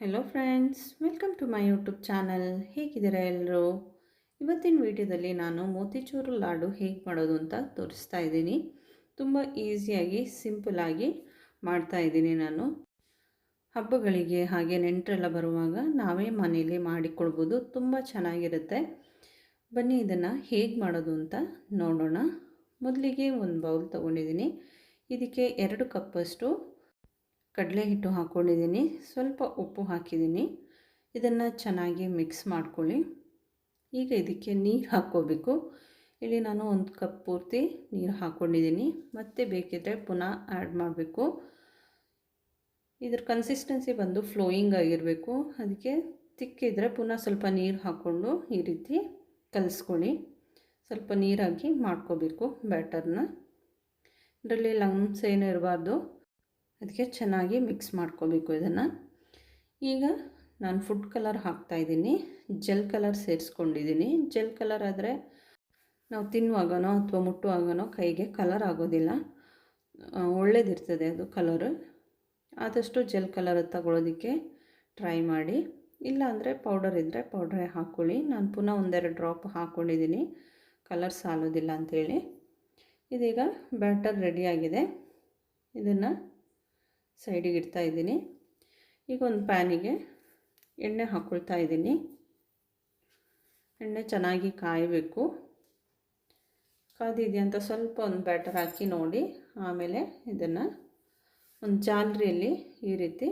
Hello friends welcome to my YouTube channel ಹೇಗಿದ್ದೀರಾ ಎಲ್ಲರೂ ಇವತ್ತಿನ ವಿಡಿಯೋದಲ್ಲಿ ನಾನು ಮೋತಿಚೂರು ಲಾಡು ಹೇಗೆ ಮಾಡೋದು ಅಂತ ತೋರಿಸ್ತಾ ಇದ್ದೀನಿ. ತುಂಬ ಈಸಿಯಾಗಿ ಸಿಂಪಲಾಗಿ ಮಾಡ್ತಾ ಇದ್ದೀನಿ ನಾನು. ಹಬ್ಬಗಳಿಗೆ ಹಾಗೆ ನೆಂಟರೆಲ್ಲ ಬರುವಾಗ ನಾವೇ ಮನೇಲಿ ಮಾಡಿಕೊಡ್ಬೋದು. ತುಂಬ ಚೆನ್ನಾಗಿರುತ್ತೆ. ಬನ್ನಿ ಇದನ್ನು ಹೇಗೆ ಮಾಡೋದು ಅಂತ ನೋಡೋಣ. ಮೊದಲಿಗೆ ಒಂದು ಬೌಲ್ ತೊಗೊಂಡಿದ್ದೀನಿ. ಇದಕ್ಕೆ ಎರಡು ಕಪ್ಪಷ್ಟು ಕಡಲೆ ಹಿಟ್ಟು ಹಾಕ್ಕೊಂಡಿದ್ದೀನಿ. ಸ್ವಲ್ಪ ಉಪ್ಪು ಹಾಕಿದ್ದೀನಿ. ಇದನ್ನು ಚೆನ್ನಾಗಿ ಮಿಕ್ಸ್ ಮಾಡ್ಕೊಳ್ಳಿ. ಈಗ ಇದಕ್ಕೆ ನೀರು ಹಾಕ್ಕೋಬೇಕು. ಇಲ್ಲಿ ನಾನು ಒಂದು ಕಪ್ ಪೂರ್ತಿ ನೀರು ಹಾಕ್ಕೊಂಡಿದ್ದೀನಿ. ಮತ್ತೆ ಬೇಕಿದ್ದರೆ ಪುನಃ ಆ್ಯಡ್ ಮಾಡಬೇಕು. ಇದ್ರ ಕನ್ಸಿಸ್ಟೆನ್ಸಿ ಬಂದು ಫ್ಲೋಯಿಂಗ್ ಆಗಿರಬೇಕು. ಅದಕ್ಕೆ ತಿಕ್ಕಿದ್ರೆ ಪುನಃ ಸ್ವಲ್ಪ ನೀರು ಹಾಕ್ಕೊಂಡು ಈ ರೀತಿ ಕಲಿಸ್ಕೊಳ್ಳಿ. ಸ್ವಲ್ಪ ನೀರಾಗಿ ಮಾಡ್ಕೋಬೇಕು ಬ್ಯಾಟರ್ನ. ಇದರಲ್ಲಿ ಲಂಗ್ಸ್ ಏನೂ ಇರಬಾರ್ದು. ಅದಕ್ಕೆ ಚೆನ್ನಾಗಿ ಮಿಕ್ಸ್ ಮಾಡ್ಕೋಬೇಕು ಇದನ್ನು. ಈಗ ನಾನು ಫುಡ್ ಕಲರ್ ಹಾಕ್ತಾಯಿದ್ದೀನಿ ಜೆಲ್ ಕಲರ್ ಸೇರಿಸ್ಕೊಂಡಿದ್ದೀನಿ. ಜೆಲ್ ಕಲರ್ ಆದರೆ ನಾವು ತಿನ್ನುವಾಗನೋ ಅಥವಾ ಮುಟ್ಟುವಾಗನೋ ಕೈಗೆ ಕಲರ್ ಆಗೋದಿಲ್ಲ. ಒಳ್ಳೇದಿರ್ತದೆ ಅದು ಕಲರು. ಆದಷ್ಟು ಜೆಲ್ ಕಲರ್ ತಗೊಳ್ಳೋದಕ್ಕೆ ಟ್ರೈ ಮಾಡಿ. ಇಲ್ಲ ಅಂದರೆ ಪೌಡರ್ ಇದ್ದರೆ ಪೌಡ್ರೇ ಹಾಕ್ಕೊಳ್ಳಿ ನಾನು ಪುನಃ ಒಂದೆರಡು ಡ್ರಾಪ್ ಹಾಕ್ಕೊಂಡಿದ್ದೀನಿ ಕಲರ್ ಸಾಲೋದಿಲ್ಲ ಅಂಥೇಳಿ. ಇದೀಗ ಬ್ಯಾಟರ್ ರೆಡಿಯಾಗಿದೆ. ಇದನ್ನು ಸೈಡಿಗೆ ಇಡ್ತಾ ಇದ್ದೀನಿ. ಈಗ ಒಂದು ಪ್ಯಾನಿಗೆ ಎಣ್ಣೆ ಹಾಕ್ಕೊಳ್ತಾ ಇದ್ದೀನಿ. ಎಣ್ಣೆ ಚೆನ್ನಾಗಿ ಕಾಯಬೇಕು. ಕಾದಿದೆಯಾ ಅಂತ ಸ್ವಲ್ಪ ಒಂದು ಬ್ಯಾಟರ್ ಹಾಕಿ ನೋಡಿ. ಆಮೇಲೆ ಇದನ್ನು ಒಂದು ಜಾಲರಿಯಲ್ಲಿ ಈ ರೀತಿ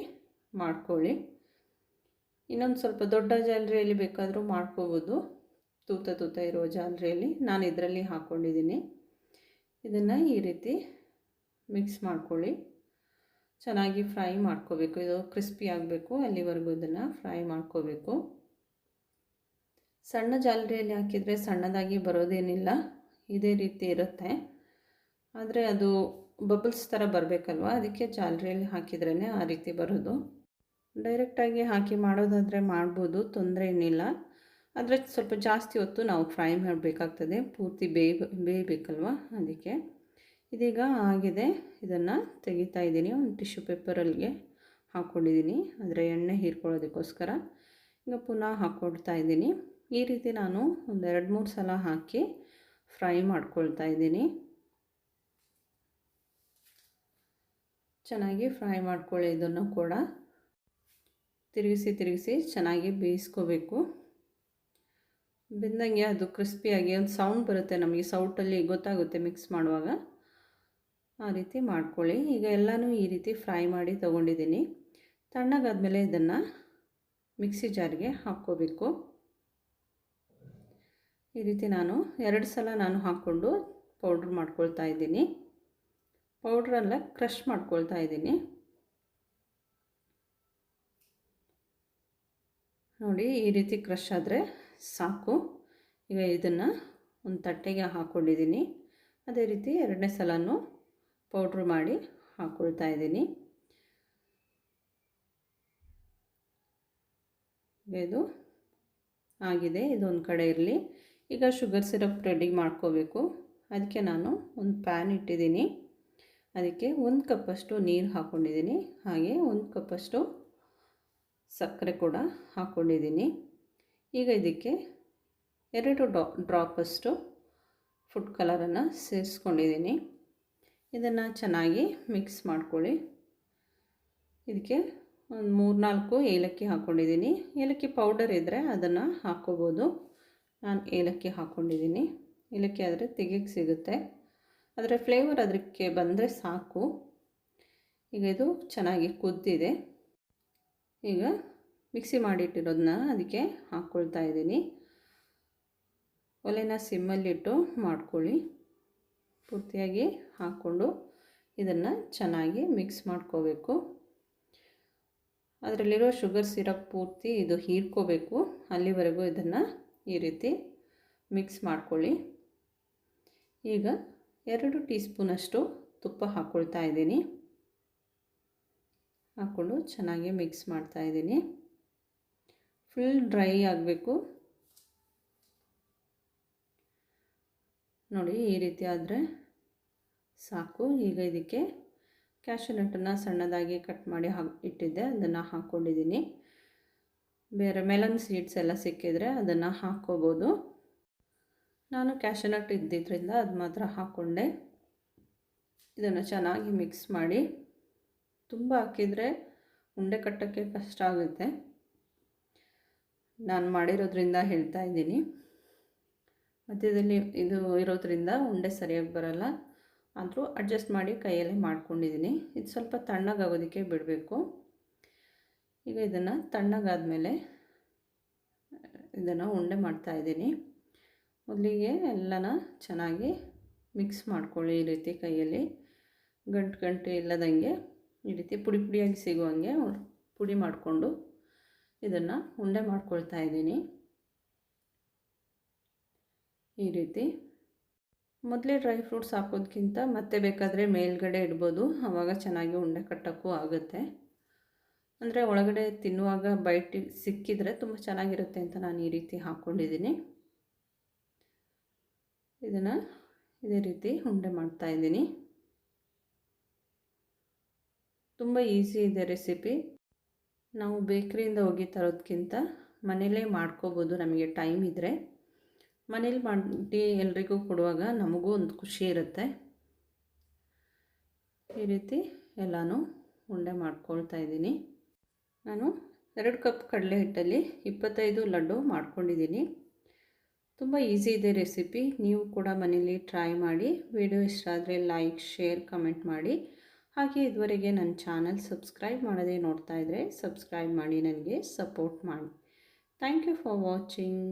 ಮಾಡ್ಕೊಳ್ಳಿ. ಇನ್ನೊಂದು ಸ್ವಲ್ಪ ದೊಡ್ಡ ಜಾಲರಿಯಲ್ಲಿ ಬೇಕಾದರೂ ಮಾಡ್ಕೋಬೋದು. ತೂತ ತೂತ ಇರೋ ಜಾಲರಿಯಲ್ಲಿ ನಾನು ಇದರಲ್ಲಿ ಹಾಕ್ಕೊಂಡಿದ್ದೀನಿ ಇದನ್ನು ಈ ರೀತಿ ಮಿಕ್ಸ್ ಮಾಡ್ಕೊಳ್ಳಿ. ಚೆನ್ನಾಗಿ ಫ್ರೈ ಮಾಡ್ಕೋಬೇಕು. ಇದು ಕ್ರಿಸ್ಪಿ ಆಗಬೇಕು, ಅಲ್ಲಿವರೆಗೂ ಇದನ್ನು ಫ್ರೈ ಮಾಡ್ಕೋಬೇಕು. ಸಣ್ಣ ಜಾಲರಿಯಲ್ಲಿ ಹಾಕಿದರೆ ಸಣ್ಣದಾಗಿ ಬರೋದೇನಿಲ್ಲ, ಇದೇ ರೀತಿ ಇರುತ್ತೆ. ಆದರೆ ಅದು ಬಬಲ್ಸ್ ಥರ ಬರಬೇಕಲ್ವ? ಅದಕ್ಕೆ ಜಾಲರಿಯಲ್ಲಿ ಹಾಕಿದ್ರೇ ಆ ರೀತಿ ಬರೋದು. ಡೈರೆಕ್ಟಾಗಿ ಹಾಕಿ ಮಾಡೋದಾದರೆ ಮಾಡ್ಬೋದು, ತೊಂದರೆ ಏನಿಲ್ಲ. ಆದರೆ ಸ್ವಲ್ಪ ಜಾಸ್ತಿ ಹೊತ್ತು ನಾವು ಫ್ರೈ ಮಾಡಬೇಕಾಗ್ತದೆ. ಪೂರ್ತಿ ಬೇಯ, ಬೇಯಬೇಕಲ್ವ? ಅದಕ್ಕೆ. ಇದೀಗ ಆಗಿದೆ. ಇದನ್ನು ತೆಗಿತಾ ಇದ್ದೀನಿ. ಒಂದು ಟಿಶ್ಯೂ ಪೇಪರಲ್ಲಿಗೆ ಹಾಕ್ಕೊಂಡಿದ್ದೀನಿ ಅಂದರೆ ಎಣ್ಣೆ ಹೀರ್ಕೊಳ್ಳೋದಕ್ಕೋಸ್ಕರ. ಈಗ ಪುನಃ ಹಾಕ್ಕೊಡ್ತಾ ಇದ್ದೀನಿ. ಈ ರೀತಿ ನಾನು ಒಂದು ಎರಡು ಮೂರು ಸಲ ಹಾಕಿ ಫ್ರೈ ಮಾಡ್ಕೊಳ್ತಾ ಇದ್ದೀನಿ. ಚೆನ್ನಾಗಿ ಫ್ರೈ ಮಾಡ್ಕೊಳ್ಳಿ ಇದನ್ನು ಕೂಡ. ತಿರುಗಿಸಿ ತಿರುಗಿಸಿ ಚೆನ್ನಾಗಿ ಬೇಯಿಸ್ಕೋಬೇಕು. ಬೆಂದಂಗೆ ಅದು ಕ್ರಿಸ್ಪಿಯಾಗಿ ಒಂದು ಸೌಂಡ್ ಬರುತ್ತೆ ನಮಗೆ ಸೌಟಲ್ಲಿ ಗೊತ್ತಾಗುತ್ತೆ ಮಿಕ್ಸ್ ಮಾಡುವಾಗ. ಆ ರೀತಿ ಮಾಡ್ಕೊಳ್ಳಿ. ಈಗ ಎಲ್ಲನೂ ಈ ರೀತಿ ಫ್ರೈ ಮಾಡಿ ತೊಗೊಂಡಿದ್ದೀನಿ. ತಣ್ಣಗಾದ್ಮೇಲೆ ಇದನ್ನು ಮಿಕ್ಸಿ ಜಾರ್ಗೆ ಹಾಕ್ಕೋಬೇಕು. ಈ ರೀತಿ ನಾನು ಎರಡು ಸಲ ನಾನು ಹಾಕ್ಕೊಂಡು ಪೌಡ್ರ್ ಮಾಡ್ಕೊಳ್ತಾ ಇದ್ದೀನಿ. ಪೌಡ್ರೆಲ್ಲ ಕ್ರಷ್ ಮಾಡ್ಕೊಳ್ತಾ ಇದ್ದೀನಿ. ನೋಡಿ, ಈ ರೀತಿ ಕ್ರಷ್ ಆದರೆ ಸಾಕು. ಈಗ ಇದನ್ನು ಒಂದು ತಟ್ಟೆಗೆ ಹಾಕ್ಕೊಂಡಿದ್ದೀನಿ ಅದೇ ರೀತಿ ಎರಡನೇ ಸಲನೂ ಪೌಡ್ರ್ ಮಾಡಿ ಹಾಕ್ಕೊಳ್ತಾ ಇದ್ದೀನಿ. ಇದು ಆಗಿದೆ, ಇದೊಂದು ಕಡೆ ಇರಲಿ. ಈಗ ಶುಗರ್ ಸಿರಪ್ ರೆಡಿ ಮಾಡ್ಕೋಬೇಕು. ಅದಕ್ಕೆ ನಾನು ಒಂದು ಪ್ಯಾನ್ ಇಟ್ಟಿದ್ದೀನಿ. ಅದಕ್ಕೆ ಒಂದು ಕಪ್ಪಷ್ಟು ನೀರು ಹಾಕ್ಕೊಂಡಿದ್ದೀನಿ ಹಾಗೆ ಒಂದು ಕಪ್ಪಷ್ಟು ಸಕ್ಕರೆ ಕೂಡ ಹಾಕ್ಕೊಂಡಿದ್ದೀನಿ ಈಗ ಇದಕ್ಕೆ ಎರಡು ಡ್ರಾಪಷ್ಟು ಫುಡ್ ಕಲರನ್ನು ಸೇರಿಸ್ಕೊಂಡಿದ್ದೀನಿ. ಇದನ್ನು ಚೆನ್ನಾಗಿ ಮಿಕ್ಸ್ ಮಾಡ್ಕೊಳ್ಳಿ. ಇದಕ್ಕೆ ಒಂದು ಮೂರು ನಾಲ್ಕು ಏಲಕ್ಕಿ ಹಾಕ್ಕೊಂಡಿದ್ದೀನಿ ಏಲಕ್ಕಿ ಪೌಡರ್ ಇದ್ದರೆ ಅದನ್ನು ಹಾಕ್ಕೋಬೋದು. ನಾನು ಏಲಕ್ಕಿ ಹಾಕ್ಕೊಂಡಿದ್ದೀನಿ ಏಲಕ್ಕಿ ಆದರೆ ತೆಗೆಗೆ ಸಿಗುತ್ತೆ. ಅದರ ಫ್ಲೇವರ್ ಅದಕ್ಕೆ ಬಂದರೆ ಸಾಕು. ಈಗ ಇದು ಚೆನ್ನಾಗಿ ಕುದ್ದಿದೆ. ಈಗ ಮಿಕ್ಸಿ ಮಾಡಿಟ್ಟಿರೋದನ್ನ ಅದಕ್ಕೆ ಹಾಕ್ಕೊಳ್ತಾ ಇದ್ದೀನಿ. ಒಲೆನ ಸಿಮ್ಮಲ್ಲಿಟ್ಟು ಮಾಡ್ಕೊಳ್ಳಿ. ಪೂರ್ತಿಯಾಗಿ ಹಾಕ್ಕೊಂಡು ಇದನ್ನು ಚೆನ್ನಾಗಿ ಮಿಕ್ಸ್ ಮಾಡ್ಕೋಬೇಕು. ಅದರಲ್ಲಿರೋ ಶುಗರ್ ಸಿರಪ್ ಪೂರ್ತಿ ಇದು ಹೀರ್ಕೋಬೇಕು. ಅಲ್ಲಿವರೆಗೂ ಇದನ್ನು ಈ ರೀತಿ ಮಿಕ್ಸ್ ಮಾಡ್ಕೊಳ್ಳಿ. ಈಗ ಎರಡು ಟೀ ಸ್ಪೂನಷ್ಟು ತುಪ್ಪ ಹಾಕ್ಕೊಳ್ತಾ ಇದ್ದೀನಿ. ಹಾಕ್ಕೊಂಡು ಚೆನ್ನಾಗಿ ಮಿಕ್ಸ್ ಮಾಡ್ತಾ ಇದ್ದೀನಿ. ಫುಲ್ ಡ್ರೈ ಆಗಬೇಕು. ನೋಡಿ ಈ ರೀತಿ ಆದರೆ ಸಾಕು. ಈಗ ಇದಕ್ಕೆ ಕ್ಯಾಶು ನಟ್ಟನ್ನು ಸಣ್ಣದಾಗಿ ಕಟ್ ಮಾಡಿ ಹಾಕಿ ಇಟ್ಟಿದ್ದೆ. ಅದನ್ನು ಹಾಕ್ಕೊಂಡಿದ್ದೀನಿ ಬೇರೆ ಮೆಲನ್ ಸೀಡ್ಸ್ ಎಲ್ಲ ಸಿಕ್ಕಿದರೆ ಅದನ್ನು ಹಾಕ್ಕೋಬೋದು. ನಾನು ಕ್ಯಾಶನಟ್ ಇದ್ದಿದ್ದರಿಂದ ಅದು ಮಾತ್ರ ಹಾಕ್ಕೊಂಡೆ ಇದನ್ನು ಚೆನ್ನಾಗಿ ಮಿಕ್ಸ್ ಮಾಡಿ. ತುಂಬ ಹಾಕಿದರೆ ಉಂಡೆ ಕಟ್ಟೋಕ್ಕೆ ಕಷ್ಟ ಆಗುತ್ತೆ. ನಾನು ಮಾಡಿರೋದ್ರಿಂದ ಹೇಳ್ತಾ ಇದ್ದೀನಿ. ಮಧ್ಯದಲ್ಲಿ ಇದು ಇರೋದ್ರಿಂದ ಉಂಡೆ ಸರಿಯಾಗಿ ಬರಲ್ಲ. ಆದರೂ ಅಡ್ಜಸ್ಟ್ ಮಾಡಿ ಕೈಯಲ್ಲೇ ಮಾಡ್ಕೊಂಡಿದ್ದೀನಿ ಇದು ಸ್ವಲ್ಪ ತಣ್ಣಗಾಗೋದಕ್ಕೆ ಬಿಡಬೇಕು. ಈಗ ಇದನ್ನು ತಣ್ಣಗಾದಮೇಲೆ ಇದನ್ನು ಉಂಡೆ ಮಾಡ್ತಾಯಿದ್ದೀನಿ ಮೊದಲಿಗೆ ಎಲ್ಲನ ಚೆನ್ನಾಗಿ ಮಿಕ್ಸ್ ಮಾಡ್ಕೊಳ್ಳಿ ಈ ರೀತಿ ಕೈಯಲ್ಲಿ. ಗಂಟು ಗಂಟು ಇಲ್ಲದಂಗೆ ಈ ರೀತಿ ಪುಡಿ ಪುಡಿಯಾಗಿ ಸಿಗುವಂಗೆ ಪುಡಿ ಮಾಡಿಕೊಂಡು ಇದನ್ನು ಉಂಡೆ ಮಾಡ್ಕೊಳ್ತಾ ಇದ್ದೀನಿ. ಈ ರೀತಿ. ಮೊದಲೇ ಡ್ರೈ ಫ್ರೂಟ್ಸ್ ಹಾಕೋದಕ್ಕಿಂತ ಮತ್ತೆ ಬೇಕಾದರೆ ಮೇಲ್ಗಡೆ ಇಡ್ಬೋದು. ಆವಾಗ ಚೆನ್ನಾಗಿ ಉಂಡೆ ಕಟ್ಟೋಕ್ಕೂ ಆಗುತ್ತೆ. ಅಂದರೆ ಒಳಗಡೆ ತಿನ್ನುವಾಗ ಬೈಟ್ ಸಿಕ್ಕಿದರೆ ತುಂಬ ಚೆನ್ನಾಗಿರುತ್ತೆ ಅಂತ ನಾನು ಈ ರೀತಿ ಹಾಕ್ಕೊಂಡಿದ್ದೀನಿ ಇದನ್ನು ಇದೇ ರೀತಿ ಉಂಡೆ ಮಾಡ್ತಾಯಿದ್ದೀನಿ ತುಂಬ ಈಸಿ ಇದೆ ರೆಸಿಪಿ. ನಾವು ಬೇಕ್ರಿಯಿಂದ ಹೋಗಿ ತರೋದಕ್ಕಿಂತ ಮನೇಲೇ ಮಾಡ್ಕೋಬೋದು ನಮಗೆ ಟೈಮ್ ಇದ್ದರೆ ಮನೇಲಿ ಮಾಡಿ ಎಲ್ರಿಗೂ ಕೊಡುವಾಗ ನಮಗೂ ಒಂದು ಖುಷಿ ಇರುತ್ತೆ. ಈ ರೀತಿ ಎಲ್ಲನೂ ಉಂಡೆ ಮಾಡ್ಕೊಳ್ತಾ ಇದ್ದೀನಿ. ನಾನು ಎರಡು ಕಪ್ ಕಡಲೆ ಹಿಟ್ಟಲ್ಲಿ ಇಪ್ಪತ್ತೈದು ಲಡ್ಡು ಮಾಡ್ಕೊಂಡಿದ್ದೀನಿ. ತುಂಬ ಈಸಿ ಇದೆ ರೆಸಿಪಿ. ನೀವು ಕೂಡ ಮನೇಲಿ ಟ್ರೈ ಮಾಡಿ. ವಿಡಿಯೋ ಇಷ್ಟ ಆದರೆ ಲೈಕ್, ಶೇರ್, ಕಮೆಂಟ್ ಮಾಡಿ. ಹಾಗೆ ಇದುವರೆಗೆ ನನ್ನ ಚಾನಲ್ ಸಬ್ಸ್ಕ್ರೈಬ್ ಮಾಡೋದೇ ನೋಡ್ತಾ ಇದ್ದರೆ ಸಬ್ಸ್ಕ್ರೈಬ್ ಮಾಡಿ, ನನಗೆ ಸಪೋರ್ಟ್ ಮಾಡಿ. Thank you for watching.